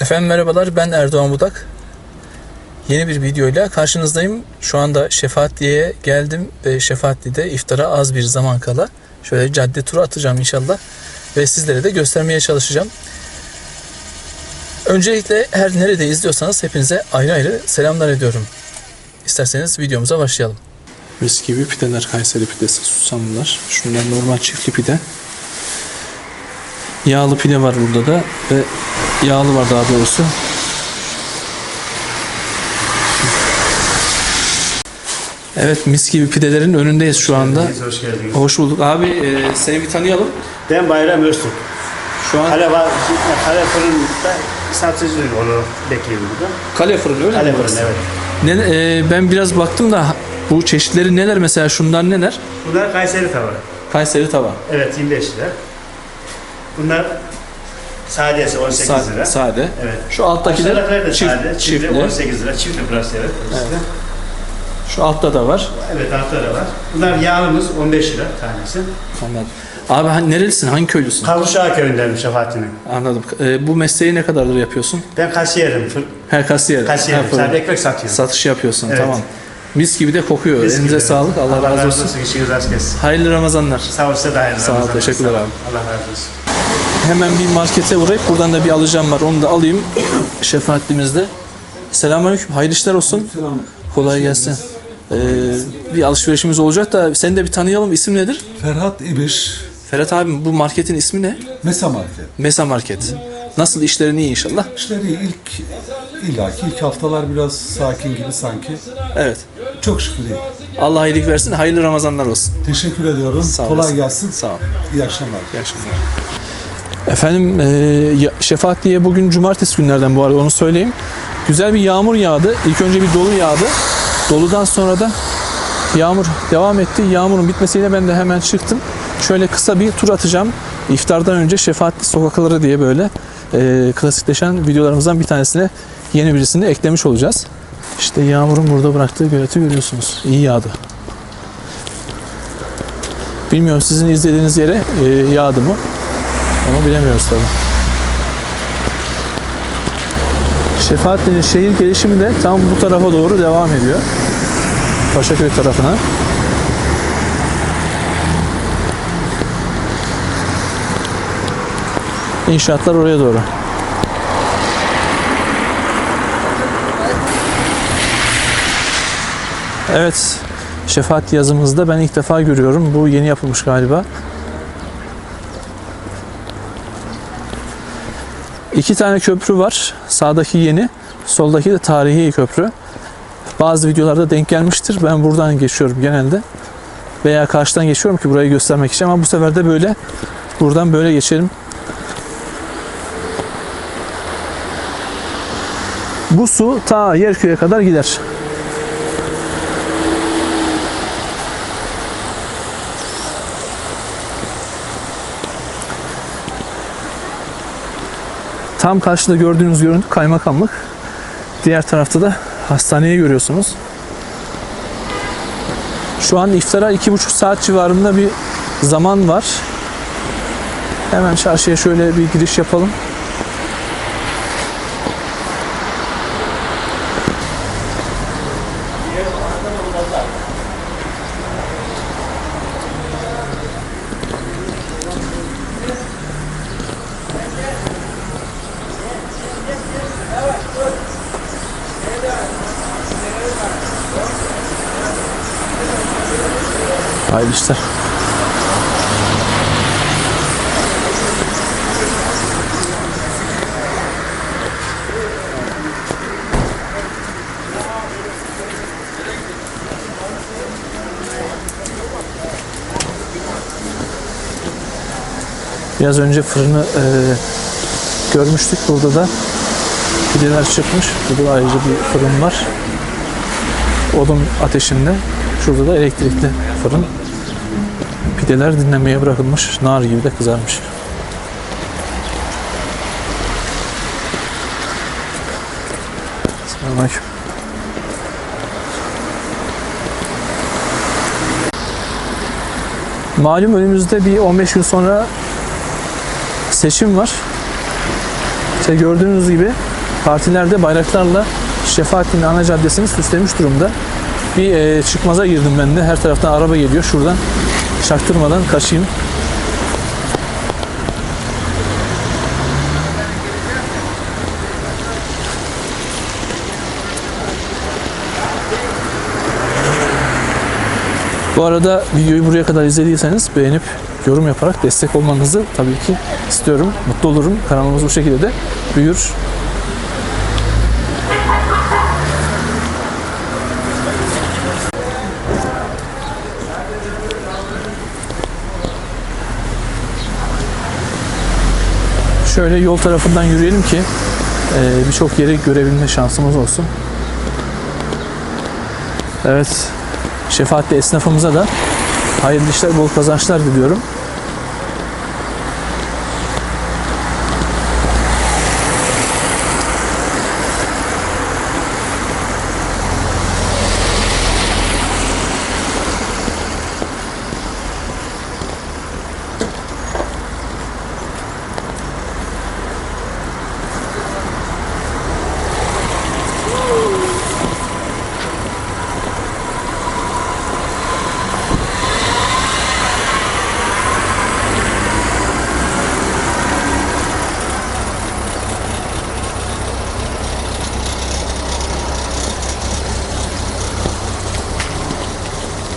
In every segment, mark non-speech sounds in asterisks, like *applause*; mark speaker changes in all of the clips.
Speaker 1: Efendim merhabalar ben Erdoğan Budak. Yeni bir videoyla karşınızdayım. Şu anda Şefaatli'ye geldim ve Şefaatli'de iftara az bir zaman kala şöyle cadde turu atacağım inşallah ve sizlere de göstermeye çalışacağım. Öncelikle her nerede izliyorsanız hepinize ayrı ayrı selamlar ediyorum. İsterseniz videomuza başlayalım. Mis gibi pideler, Kayseri pidesi, susamlılar. Şunlar normal çiftli pide. Yağlı pide var burada da ve yağlı var daha doğrusu. Evet mis gibi pidelerin önündeyiz şu anda.
Speaker 2: Hoş geldiniz.
Speaker 1: Hoş bulduk. Abi e, seni bir tanıyalım.
Speaker 2: Ben Bayram Öztürk.
Speaker 1: Şu an
Speaker 2: Kale, var, kale fırında satıcı onu bekliyorum burada.
Speaker 1: kale fırını öyle
Speaker 2: Kale
Speaker 1: mi?
Speaker 2: fırın evet.
Speaker 1: Ne, e, ben biraz baktım da bu çeşitleri neler mesela şunlar neler?
Speaker 2: Bunlar Kayseri tava.
Speaker 1: Kayseri tava.
Speaker 2: Evet 25 lira. Bunlar sadesi 18
Speaker 1: Sa-
Speaker 2: lira.
Speaker 1: sade.
Speaker 2: Evet.
Speaker 1: Şu alttakiler
Speaker 2: Aşağıdakiler de
Speaker 1: çift,
Speaker 2: sade. Çiftli
Speaker 1: çiftli.
Speaker 2: 18 lira. Çiftli burası evet. Evet.
Speaker 1: Şu altta da var.
Speaker 2: Evet altta da var. Bunlar yağlımız 15 lira tanesi.
Speaker 1: Anladım. Abi hani nerelisin? Hangi köylüsün?
Speaker 2: Kavuşağı köyündenim Şefaattin'in.
Speaker 1: Anladım. E, bu mesleği ne kadardır yapıyorsun?
Speaker 2: Ben kasiyerim. fır-
Speaker 1: Her kasiyer.
Speaker 2: Kasiyerim.
Speaker 1: fırın.
Speaker 2: Sadece ekmek satıyorum.
Speaker 1: Satış yapıyorsun.
Speaker 2: Evet.
Speaker 1: Tamam. Mis gibi de kokuyor.
Speaker 2: Mis
Speaker 1: Elinize
Speaker 2: gibi.
Speaker 1: sağlık. Allah, razı olsun.
Speaker 2: İşiniz rast gelsin.
Speaker 1: Hayırlı Ramazanlar.
Speaker 2: Sağ ol size de hayırlı
Speaker 1: Sağ ol,
Speaker 2: Ramazanlar.
Speaker 1: teşekkürler abi.
Speaker 2: Allah razı olsun.
Speaker 1: Hemen bir markete uğrayıp buradan da bir alacağım var. Onu da alayım. Şefaatlimizde. Selamünaleyküm. Hayırlı işler olsun. Kolay gelsin. Ee, bir alışverişimiz olacak da seni de bir tanıyalım. İsim nedir?
Speaker 3: Ferhat İbiş,
Speaker 1: Ferhat abim bu marketin ismi ne?
Speaker 3: Mesa Market.
Speaker 1: Mesa Market. Nasıl işlerin iyi inşallah?
Speaker 3: İşleri ilk, illaki ilk haftalar biraz sakin gibi sanki.
Speaker 1: Evet.
Speaker 3: Çok şükür iyi.
Speaker 1: Allah iyilik versin. Hayırlı Ramazanlar olsun.
Speaker 3: Teşekkür ediyorum.
Speaker 1: Sağ
Speaker 3: Kolay
Speaker 1: olasın.
Speaker 3: gelsin.
Speaker 1: Sağ ol.
Speaker 3: İyi akşamlar.
Speaker 1: İyi akşamlar. Efendim e, ya- Şefaatli'ye bugün cumartesi günlerden bu arada onu söyleyeyim. Güzel bir yağmur yağdı. İlk önce bir dolu yağdı. Doludan sonra da yağmur devam etti. Yağmurun bitmesiyle ben de hemen çıktım. Şöyle kısa bir tur atacağım. İftardan önce Şefaatli sokakları diye böyle e, klasikleşen videolarımızdan bir tanesine yeni birisini eklemiş olacağız. İşte yağmurun burada bıraktığı göleti görüyorsunuz. İyi yağdı. Bilmiyorum sizin izlediğiniz yere e, yağdı mı? Onu bilemiyoruz tabii. Şefaatli'nin şehir gelişimi de tam bu tarafa doğru devam ediyor. Paşaköy tarafına. İnşaatlar oraya doğru. Evet, şefaat yazımızda ben ilk defa görüyorum. Bu yeni yapılmış galiba. İki tane köprü var. Sağdaki yeni, soldaki de tarihi köprü. Bazı videolarda denk gelmiştir. Ben buradan geçiyorum genelde. Veya karşıdan geçiyorum ki burayı göstermek için ama bu sefer de böyle buradan böyle geçelim. Bu su ta Yerköy'e kadar gider. Tam karşıda gördüğünüz görüntü kaymakamlık. Diğer tarafta da hastaneyi görüyorsunuz. Şu an iftara iki buçuk saat civarında bir zaman var. Hemen çarşıya şöyle bir giriş yapalım. Hayırlı işler. Biraz önce fırını e, görmüştük. Burada da pideler çıkmış. Burada da ayrıca bir fırın var. Odun ateşinde. Şurada da elektrikli fırın. Pideler dinlenmeye bırakılmış. Nar gibi de kızarmış. Selamünaleyküm. Malum önümüzde bir 15 gün sonra seçim var. İşte gördüğünüz gibi partilerde bayraklarla Şefaattin ana caddesini süslemiş durumda. Bir e, çıkmaza girdim ben de. Her taraftan araba geliyor. Şuradan çaktırmadan kaçayım. Bu arada videoyu buraya kadar izlediyseniz beğenip yorum yaparak destek olmanızı tabii ki istiyorum. Mutlu olurum. Kanalımız bu şekilde de büyür. Şöyle yol tarafından yürüyelim ki e, birçok yeri görebilme şansımız olsun. Evet, şefaatli esnafımıza da hayırlı işler, bol kazançlar diliyorum.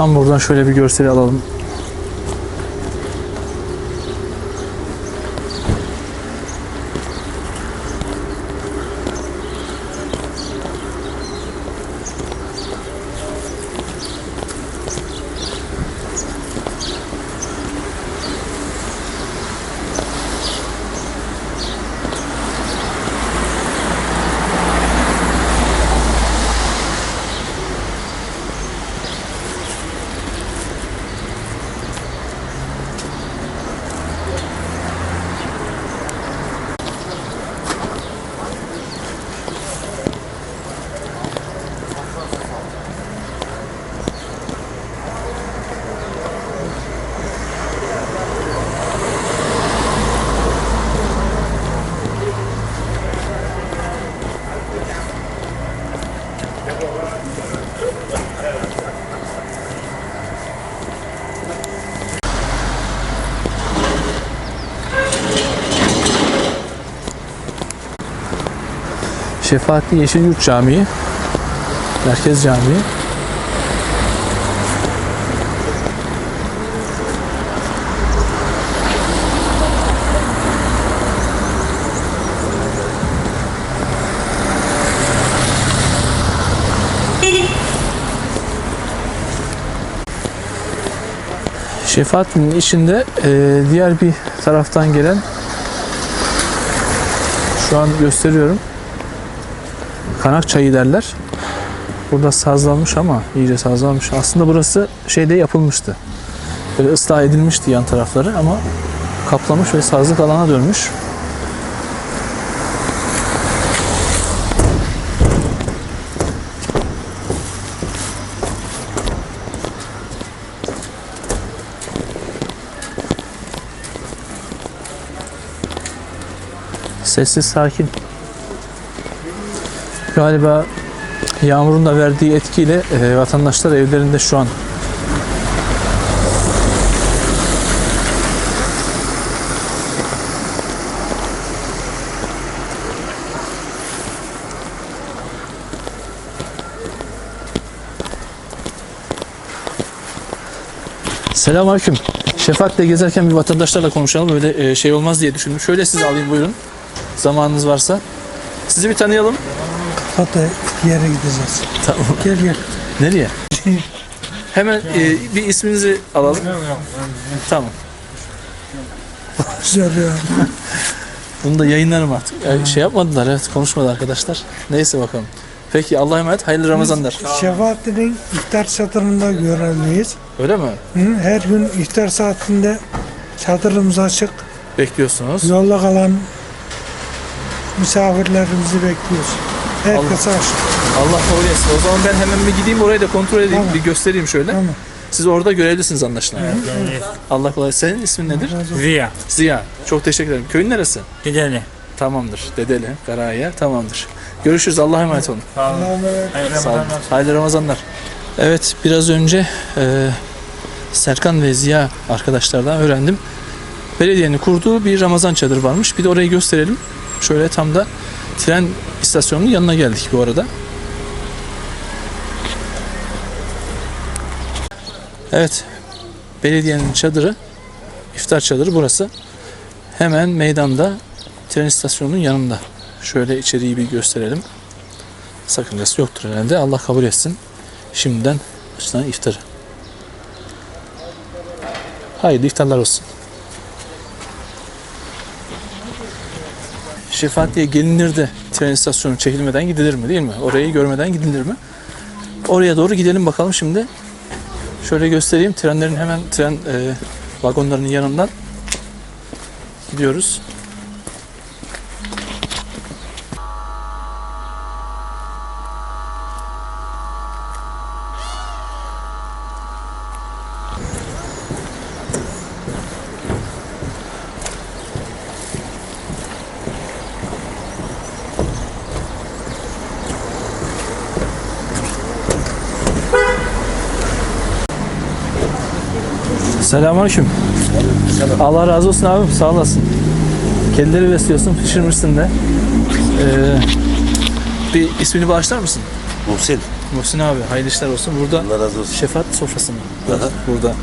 Speaker 1: Tam buradan şöyle bir görseli alalım. Şefaatli Yeşil Yurt Camii, Merkez Camii. Şefaatli'nin içinde e, diğer bir taraftan gelen şu an gösteriyorum. Kanak çayı derler. Burada sazlanmış ama iyice sazlanmış. Aslında burası şeyde yapılmıştı. Böyle ıslah edilmişti yan tarafları ama kaplamış ve sazlık alana dönmüş. Sessiz sakin. Galiba yağmurun da verdiği etkiyle e, vatandaşlar evlerinde şu an. Selamünaleyküm. Şefaatle gezerken bir vatandaşlarla konuşalım. Öyle e, şey olmaz diye düşündüm. Şöyle sizi alayım buyurun. Zamanınız varsa. Sizi bir tanıyalım.
Speaker 4: Hatta yere gideceğiz.
Speaker 1: Tamam.
Speaker 4: Gel gel.
Speaker 1: Nereye? *laughs* Hemen e, bir isminizi alalım. Tamam.
Speaker 4: Güzel ya. *laughs*
Speaker 1: Bunu da yayınlarım artık. Ya, şey yapmadılar evet konuşmadı arkadaşlar. Neyse bakalım. Peki Allah'a emanet hayırlı Ramazanlar.
Speaker 4: Şefaatli'nin iftar çadırında görevliyiz.
Speaker 1: Öyle mi?
Speaker 4: Hı, Her gün iftar saatinde çadırımız açık.
Speaker 1: Bekliyorsunuz.
Speaker 4: Yolda kalan misafirlerimizi bekliyoruz. Herkese açık.
Speaker 1: Allah kabul etsin. O zaman ben hemen bir gideyim orayı da kontrol edeyim.
Speaker 4: Tamam.
Speaker 1: Bir göstereyim şöyle.
Speaker 4: Tamam.
Speaker 1: Siz orada görevlisiniz anlaşılan. Allah kolay. Senin ismin nedir?
Speaker 5: Ziya.
Speaker 1: Ziya. Çok teşekkür ederim. Köyün neresi?
Speaker 5: Gideni.
Speaker 1: Tamamdır. Dedeli, Karaya tamamdır. Görüşürüz. Allah'a emanet olun. Sağ olun. Hayırlı Ramazanlar. Evet biraz önce e, Serkan ve Ziya arkadaşlardan öğrendim. Belediyenin kurduğu bir Ramazan çadırı varmış. Bir de orayı gösterelim. Şöyle tam da tren istasyonunun yanına geldik bu arada. Evet. Belediyenin çadırı, iftar çadırı burası. Hemen meydanda tren istasyonunun yanında. Şöyle içeriği bir gösterelim. Sakıncası yoktur herhalde. Allah kabul etsin. Şimdiden açılan iftarı. Hayırlı iftarlar olsun. Şefaat diye gelinir tren istasyonu çekilmeden gidilir mi değil mi? Orayı görmeden gidilir mi? Oraya doğru gidelim bakalım şimdi. Şöyle göstereyim. Trenlerin hemen tren e, vagonlarının yanından gidiyoruz. Selamünaleyküm. Allah razı olsun abim. Sağ olasın. Kedileri besliyorsun. Pişirmişsin de. Ee, bir ismini bağışlar mısın?
Speaker 5: Muhsin.
Speaker 1: Muhsin abi. Hayırlı işler olsun. Burada
Speaker 5: Allah razı olsun.
Speaker 1: şefaat sofrası mı?
Speaker 5: Aha.
Speaker 1: Burada.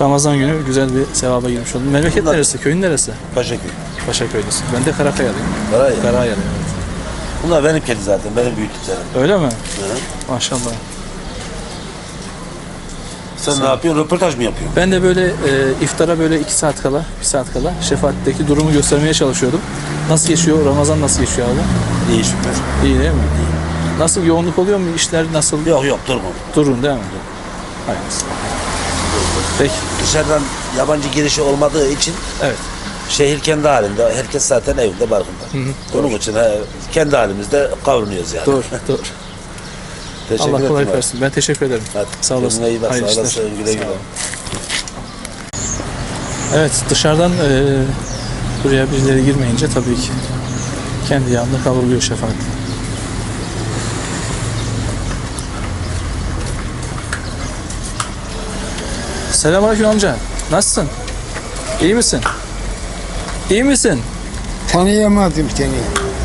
Speaker 1: Ramazan günü güzel bir sevaba girmiş oldum. Memleket neresi? Köyün neresi?
Speaker 5: Paşaköy.
Speaker 1: Paşaköy'desin. Ben de Karakayalıyım.
Speaker 5: Karay.
Speaker 1: Karayalıyım evet.
Speaker 5: Bunlar benim kedi zaten. Benim büyüttüklerim.
Speaker 1: Öyle mi?
Speaker 5: Hı.
Speaker 1: Maşallah.
Speaker 5: Sen ne yapıyorsun? Röportaj mı yapıyorsun?
Speaker 1: Ben de böyle e, iftara böyle iki saat kala, bir saat kala şefaatteki durumu göstermeye çalışıyordum. Nasıl geçiyor? Ramazan nasıl geçiyor abi?
Speaker 5: İyi şükür.
Speaker 1: İyi değil mi? Nasıl yoğunluk oluyor mu? İşler nasıl?
Speaker 5: Yok yok durma.
Speaker 1: Durun değil mi? Hayırlısı. Peki.
Speaker 5: Dışarıdan yabancı girişi olmadığı için
Speaker 1: Evet.
Speaker 5: şehir kendi halinde. Herkes zaten evinde barkında. Onun için he, kendi halimizde kavrunuyoruz yani.
Speaker 1: Doğru. Doğru.
Speaker 5: Teşekkür
Speaker 1: Allah
Speaker 5: ederim.
Speaker 1: kolaylık
Speaker 5: abi.
Speaker 1: versin. Ben teşekkür ederim.
Speaker 5: Hadi.
Speaker 1: Sağ olasın.
Speaker 5: Kendine iyi bak.
Speaker 1: Hayırlı
Speaker 5: Sağ olasın. Güle güle.
Speaker 1: Evet dışarıdan e, buraya birileri girmeyince tabii ki kendi yanında kavruluyor şefaat. Selamünaleyküm amca. Nasılsın? İyi misin? İyi misin?
Speaker 4: Tanıyamadım seni.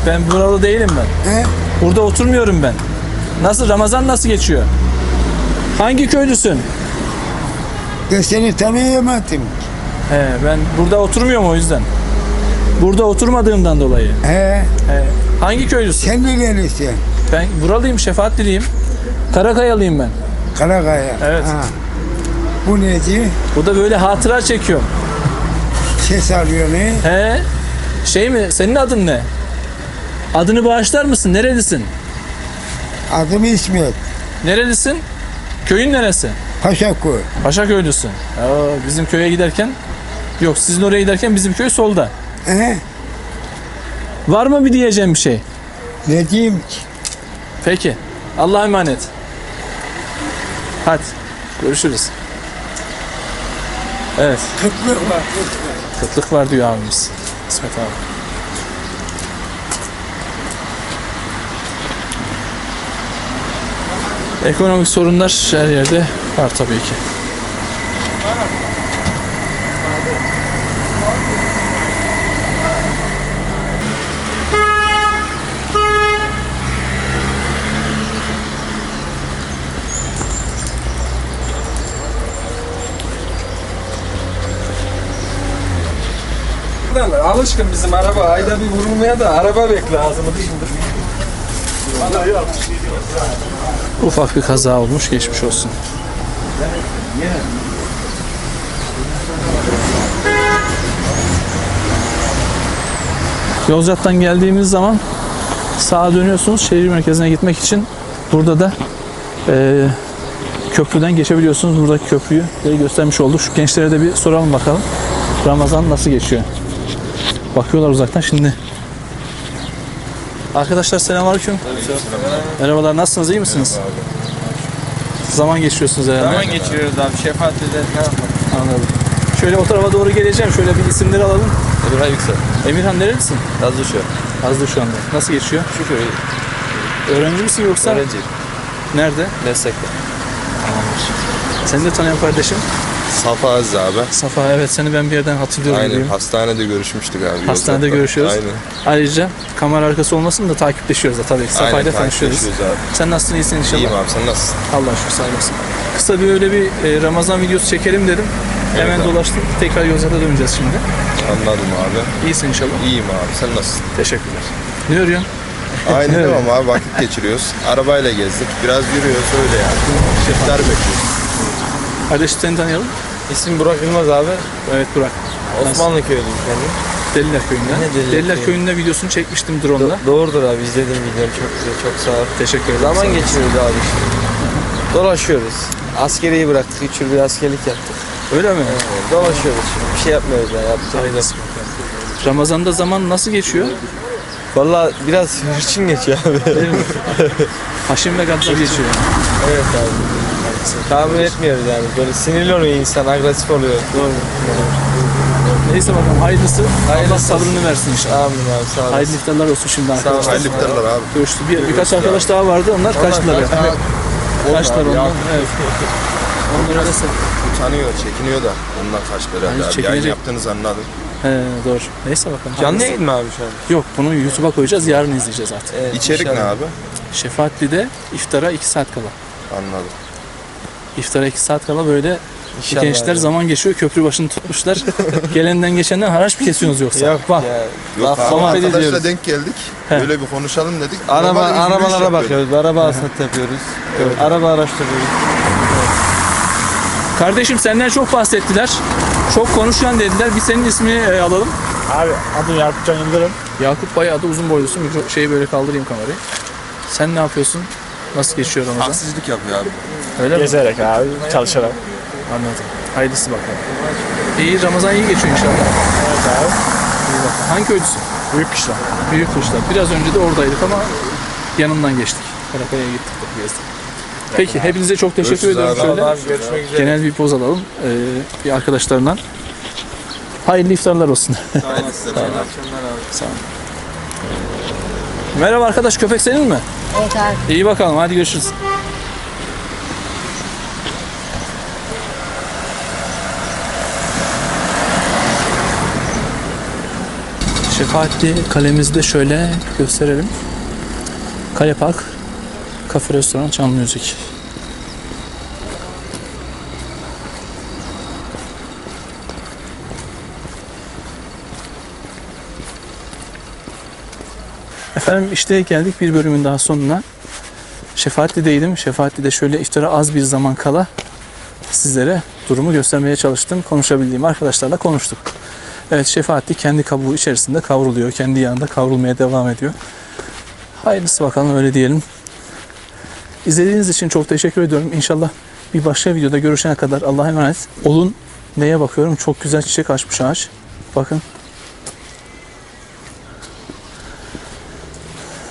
Speaker 1: Ben buralı değilim ben.
Speaker 4: He?
Speaker 1: Burada oturmuyorum ben. Nasıl Ramazan nasıl geçiyor? Hangi köylüsün?
Speaker 4: Ben seni tanıyamadım.
Speaker 1: He, ben burada oturmuyorum o yüzden. Burada oturmadığımdan dolayı.
Speaker 4: He?
Speaker 1: He. Hangi köylüsün?
Speaker 4: Sen nerelisin?
Speaker 1: Ben buralıyım, şefaatliyim. Karakayalıyım ben.
Speaker 4: Karakaya.
Speaker 1: Evet.
Speaker 4: Ha. Bu neci?
Speaker 1: Bu da böyle hatıra çekiyorum.
Speaker 4: Ses alıyor ne?
Speaker 1: He? Şey mi? Senin adın ne? Adını bağışlar mısın? Nerelisin?
Speaker 4: Adım İsmet.
Speaker 1: Nerelisin? Köyün neresi?
Speaker 4: Paşaköy.
Speaker 1: Paşa köylüsün. Aa, bizim köye giderken Yok sizin oraya giderken bizim köy solda.
Speaker 4: He?
Speaker 1: Var mı bir diyeceğim bir şey?
Speaker 4: Ne diyeyim ki?
Speaker 1: Peki. Allah'a emanet. Hadi. Görüşürüz. Evet.
Speaker 4: Kıtlık var.
Speaker 1: Kıtlık var diyor abimiz. İsmet abi. Ekonomik sorunlar her yerde var tabii ki.
Speaker 6: Alışkın bizim araba. Ayda bir vurulmaya da araba ağzımı dışında.
Speaker 1: Ufak bir kaza olmuş, geçmiş olsun. Yozgat'tan geldiğimiz zaman sağa dönüyorsunuz şehir merkezine gitmek için. Burada da eee, köprüden geçebiliyorsunuz. Buradaki köprüyü de göstermiş olduk. Şu gençlere de bir soralım bakalım. Ramazan nasıl geçiyor? Bakıyorlar uzaktan şimdi. Arkadaşlar selamünaleyküm. Merhabalar nasılsınız iyi misiniz? Zaman geçiriyorsunuz herhalde.
Speaker 6: Zaman geçiriyoruz abi. Şefaat ederken.
Speaker 1: Anladım. Şöyle o tarafa doğru geleceğim. Şöyle bir isimleri alalım.
Speaker 6: Emirhan Yüksel.
Speaker 1: Emirhan nerelisin?
Speaker 6: Yazışı.
Speaker 1: Azdır şu anda. Nasıl geçiyor?
Speaker 6: Şükür iyi.
Speaker 1: Öğrenci misin yoksa?
Speaker 6: Öğrenci.
Speaker 1: Nerede?
Speaker 6: Meslekte.
Speaker 1: Seni de tanıyan kardeşim.
Speaker 7: Safa Aziz abi.
Speaker 1: Safa evet seni ben bir yerden hatırlıyorum.
Speaker 7: Aynen.
Speaker 1: diyeyim.
Speaker 7: Hastanede görüşmüştük abi.
Speaker 1: Hastanede
Speaker 7: Yozgat'ta.
Speaker 1: görüşüyoruz.
Speaker 7: Aynen.
Speaker 1: Ayrıca kamera arkası olmasın da takipleşiyoruz da tabii. Safa'yla
Speaker 7: Aynen,
Speaker 1: tanışıyoruz.
Speaker 7: abi.
Speaker 1: Sen nasılsın iyisin inşallah?
Speaker 7: İyiyim abi sen nasılsın?
Speaker 1: Allah şükür sağ olasın. Kısa bir öyle bir e, Ramazan videosu çekelim dedim. Hemen
Speaker 7: abi.
Speaker 1: dolaştık. Tekrar Yozgat'a döneceğiz şimdi.
Speaker 7: Anladım abi.
Speaker 1: İyisin inşallah.
Speaker 7: İyiyim abi sen nasılsın?
Speaker 1: Teşekkürler. Ne arıyorsun?
Speaker 7: Aynı
Speaker 1: Evet.
Speaker 7: devam abi vakit geçiriyoruz. Arabayla gezdik. Biraz yürüyoruz öyle yani. İftar bekliyoruz.
Speaker 1: Kardeşim seni tanıyalım.
Speaker 6: İsmim Burak Yılmaz abi.
Speaker 1: Evet Burak.
Speaker 6: Osmanlı köylüyüm kendim.
Speaker 1: Deliler Köyü'nden.
Speaker 6: Ne Deliler
Speaker 1: Deliler
Speaker 6: Köyü?
Speaker 1: Köyü'nde videosunu çekmiştim drone'la.
Speaker 6: Do- doğrudur abi izledim videonu çok güzel çok sağ ol.
Speaker 1: Teşekkür ederim.
Speaker 6: Zaman geçiriyoruz abi işte. Dolaşıyoruz. Askeriyi bıraktık. Üç yıl bir askerlik yaptık.
Speaker 1: Öyle mi?
Speaker 6: Evet, Dolaşıyoruz şimdi. Bir şey yapmıyoruz ya.
Speaker 1: Hayırlısı. Ramazan'da zaman nasıl geçiyor?
Speaker 6: Valla biraz *laughs* hırçın geçiyor abi. *laughs*
Speaker 1: Haşim ve gaddar geçiyor.
Speaker 6: evet abi. Tahmin etmiyoruz yani. Böyle sinirli oluyor insan. Agresif oluyor. Doğru.
Speaker 1: Neyse bakalım hayırlısı. Allah
Speaker 6: Hayırlısı.
Speaker 1: sabrını versin inşallah.
Speaker 6: Amin abi sağ olasın.
Speaker 1: Hayırlı iftarlar olsun şimdi
Speaker 6: ol.
Speaker 1: arkadaşlar.
Speaker 7: Hayırlı iftarlar abi.
Speaker 1: Görüştü. Bir, birkaç arkadaş daha vardı. Onlar kaçtılar. ya. Kaçtılar
Speaker 7: ya.
Speaker 1: Evet. Onlara da sen.
Speaker 7: Utanıyor, çekiniyor da. Ondan kaçtı herhalde
Speaker 1: Bence
Speaker 7: abi. Yayın yaptığınızı anladım.
Speaker 1: He, doğru. Neyse bakalım.
Speaker 6: Canlı yayın mı abi şu an?
Speaker 1: Yok bunu YouTube'a koyacağız. Yarın izleyeceğiz artık.
Speaker 6: Evet,
Speaker 7: İçerik ne
Speaker 6: inşallah.
Speaker 7: abi?
Speaker 1: Şefaatli'de iftara 2 saat kala.
Speaker 7: Anladım.
Speaker 1: İftara 2 saat kala böyle
Speaker 6: İnşallah
Speaker 1: gençler
Speaker 6: abi.
Speaker 1: zaman geçiyor. Köprü başını tutmuşlar. *laughs* Gelenden geçenden haraç mı kesiyorsunuz yoksa?
Speaker 6: Yok
Speaker 1: Bak.
Speaker 6: ya.
Speaker 7: Yok
Speaker 6: sohbet
Speaker 7: arkadaşla
Speaker 6: ediyoruz.
Speaker 7: denk geldik.
Speaker 1: He.
Speaker 7: Böyle bir konuşalım dedik.
Speaker 6: Araba,
Speaker 7: yürüyüş
Speaker 6: arabalara bakıyoruz. Araba hasat yapıyoruz. Araba araştırıyoruz.
Speaker 1: Kardeşim senden çok bahsettiler. Çok konuşan dediler. Bir senin ismini e, alalım.
Speaker 2: Abi adım Yakupcan Yıldırım.
Speaker 1: Yakup bayağı da uzun boylusun. Mikro, şeyi böyle kaldırayım kamerayı. Sen ne yapıyorsun? Nasıl geçiyor Ramazan?
Speaker 7: Taksicilik yapıyor abi.
Speaker 1: Öyle mi?
Speaker 2: Gezerek abi çalışarak.
Speaker 1: Anladım. Hayırlısı bakalım. İyi Ramazan iyi geçiyor inşallah.
Speaker 2: Evet abi.
Speaker 1: İyi bakalım. Hangi köylüsün?
Speaker 2: Büyük kışla.
Speaker 1: Büyük Kuşlar. Biraz önce de oradaydık ama yanından geçtik. Karakaya'ya gittik de gezdik. Peki hepinize çok teşekkür
Speaker 7: Görüşürüz
Speaker 1: ederim.
Speaker 7: abi.
Speaker 1: Şöyle
Speaker 6: Abi görüşmek üzere.
Speaker 1: genel bir poz alalım. Ee, bir arkadaşlarından. Hayırlı iftarlar olsun. Sağ olun. *laughs* Merhaba arkadaş köpek senin mi?
Speaker 8: Evet.
Speaker 1: İyi bakalım hadi görüşürüz. Şefaatli kalemizi de şöyle gösterelim. Kale Park, kafe, restoran, çam müzik. Efendim işte geldik bir bölümün daha sonuna. Şefaatli'deydim. Şefaatli'de şöyle iftara az bir zaman kala sizlere durumu göstermeye çalıştım. Konuşabildiğim arkadaşlarla konuştuk. Evet Şefaatli kendi kabuğu içerisinde kavruluyor. Kendi yanında kavrulmaya devam ediyor. Hayırlısı bakalım öyle diyelim. İzlediğiniz için çok teşekkür ediyorum. İnşallah bir başka videoda görüşene kadar Allah'a emanet olun. Neye bakıyorum? Çok güzel çiçek açmış ağaç. Bakın.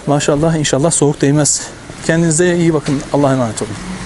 Speaker 1: Maşallah inşallah soğuk değmez. Kendinize iyi bakın. Allah'a emanet olun.